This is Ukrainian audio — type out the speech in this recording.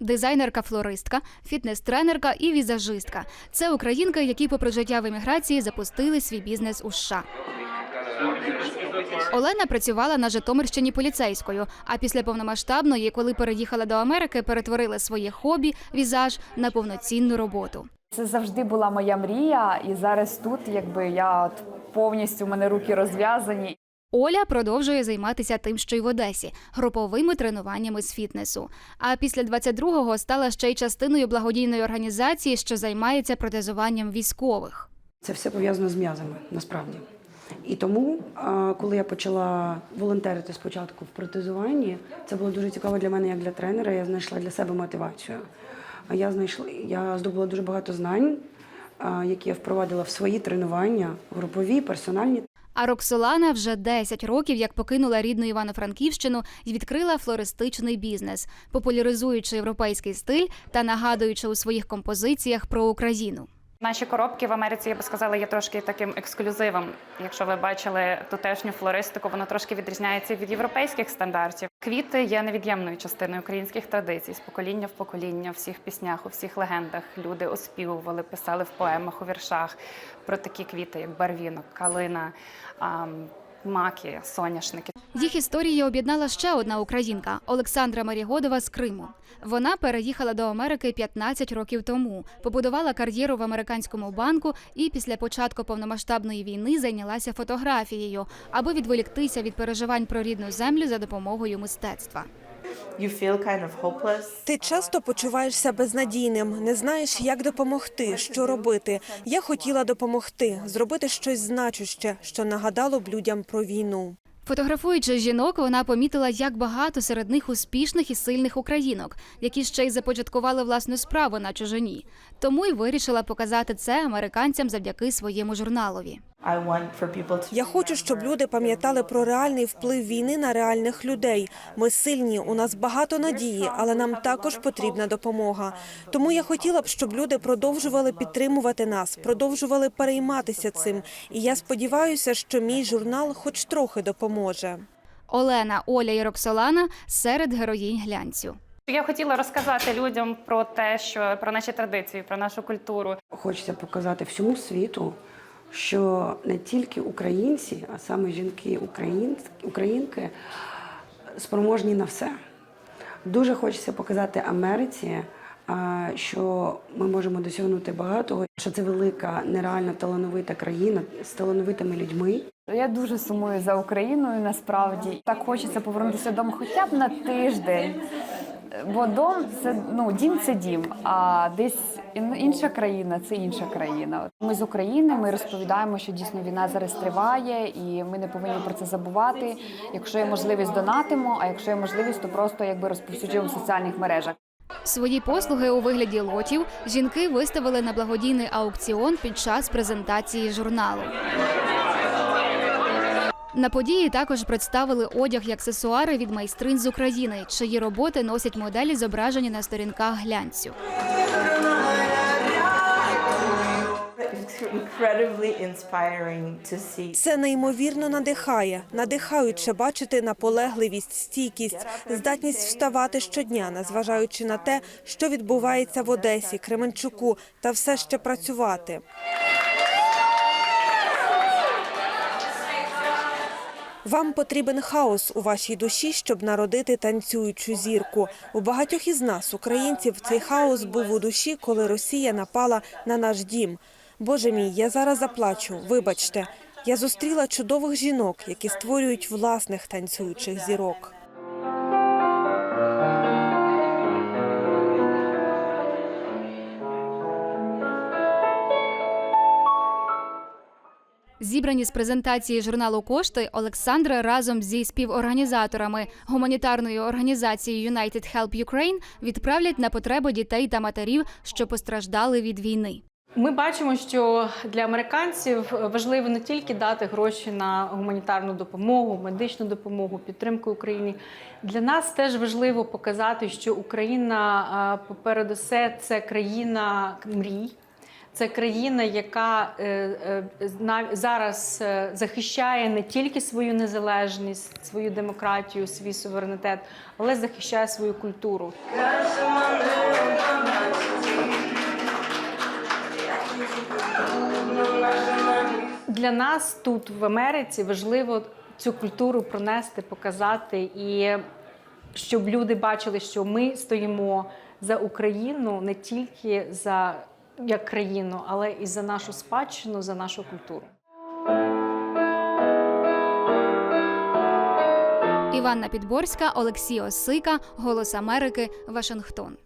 Дизайнерка-флористка, фітнес-тренерка і візажистка. Це українки, які попри життя в еміграції запустили свій бізнес у США. Олена працювала на Житомирщині поліцейською. А після повномасштабної, коли переїхала до Америки, перетворила своє хобі візаж на повноцінну роботу. Це завжди була моя мрія, і зараз тут, якби я от повністю у мене руки розв'язані. Оля продовжує займатися тим, що й в Одесі груповими тренуваннями з фітнесу. А після 22-го стала ще й частиною благодійної організації, що займається протезуванням військових. Це все пов'язано з м'язами насправді. І тому, коли я почала волонтерити спочатку в протезуванні, це було дуже цікаво для мене як для тренера. Я знайшла для себе мотивацію. Я знайшла, я здобула дуже багато знань, які я впровадила в свої тренування, групові, персональні. А Роксолана вже 10 років як покинула рідну Івано-Франківщину і відкрила флористичний бізнес, популяризуючи європейський стиль та нагадуючи у своїх композиціях про Україну. Наші коробки в Америці, я би сказала, є трошки таким ексклюзивом. Якщо ви бачили тутешню флористику, вона трошки відрізняється від європейських стандартів. Квіти є невід'ємною частиною українських традицій з покоління в покоління, в всіх піснях, у всіх легендах. Люди оспівували, писали в поемах, у віршах про такі квіти, як барвінок, калина. Маки, соняшники. Їх історії об'єднала ще одна українка Олександра Марігодова з Криму. Вона переїхала до Америки 15 років тому, побудувала кар'єру в американському банку і після початку повномасштабної війни зайнялася фотографією, аби відволіктися від переживань про рідну землю за допомогою мистецтва. You feel kind of hopeless. Ти часто почуваєшся безнадійним, не знаєш, як допомогти, що робити. Я хотіла допомогти, зробити щось значуще, що нагадало б людям про війну. Фотографуючи жінок, вона помітила, як багато серед них успішних і сильних українок, які ще й започаткували власну справу на чужині. Тому й вирішила показати це американцям завдяки своєму журналові. I want for people to Я хочу, щоб люди пам'ятали про реальний вплив війни на реальних людей. Ми сильні, у нас багато надії, але нам також потрібна допомога. Тому я хотіла б, щоб люди продовжували підтримувати нас, продовжували перейматися цим. І я сподіваюся, що мій журнал хоч трохи допоможе. Олена, Оля і Роксолана серед героїнь глянцю. Я хотіла розказати людям про те, що про наші традиції, про нашу культуру. Хочеться показати всьому світу, що не тільки українці, а саме жінки українки спроможні на все. Дуже хочеться показати Америці, що ми можемо досягнути багатого, що це велика, нереально талановита країна з талановитими людьми. Я дуже сумую за Україною насправді. Так хочеться повернутися додому хоча б на тиждень. Бо дом це ну дім це дім, а десь інша країна це інша країна. Ми з України. Ми розповідаємо, що дійсно війна зараз триває, і ми не повинні про це забувати. Якщо є можливість, донатимо. А якщо є можливість, то просто якби розповсюджуємо в соціальних мережах. Свої послуги у вигляді лотів жінки виставили на благодійний аукціон під час презентації журналу. На події також представили одяг і аксесуари від майстринь з України, чиї роботи носять моделі, зображені на сторінках глянцю. Це неймовірно надихає, надихаюче бачити наполегливість, стійкість, здатність вставати щодня, незважаючи на те, що відбувається в Одесі, Кременчуку, та все ще працювати. Вам потрібен хаос у вашій душі, щоб народити танцюючу зірку. У багатьох із нас, українців, цей хаос був у душі, коли Росія напала на наш дім. Боже мій, я зараз заплачу. Вибачте, я зустріла чудових жінок, які створюють власних танцюючих зірок. Зібрані з презентації журналу кошти Олександра разом зі співорганізаторами гуманітарної організації United Help Ukraine відправлять на потреби дітей та матерів, що постраждали від війни. Ми бачимо, що для американців важливо не тільки дати гроші на гуманітарну допомогу, медичну допомогу, підтримку Україні. Для нас теж важливо показати, що Україна а, поперед усе це країна мрій. Це країна, яка е, е, зараз е, захищає не тільки свою незалежність, свою демократію, свій суверенітет, але захищає свою культуру. Для нас тут в Америці важливо цю культуру пронести, показати і щоб люди бачили, що ми стоїмо за Україну не тільки за як країну, але і за нашу спадщину, за нашу культуру. Іванна Підборська, Олексій Осика, Голос Америки, Вашингтон.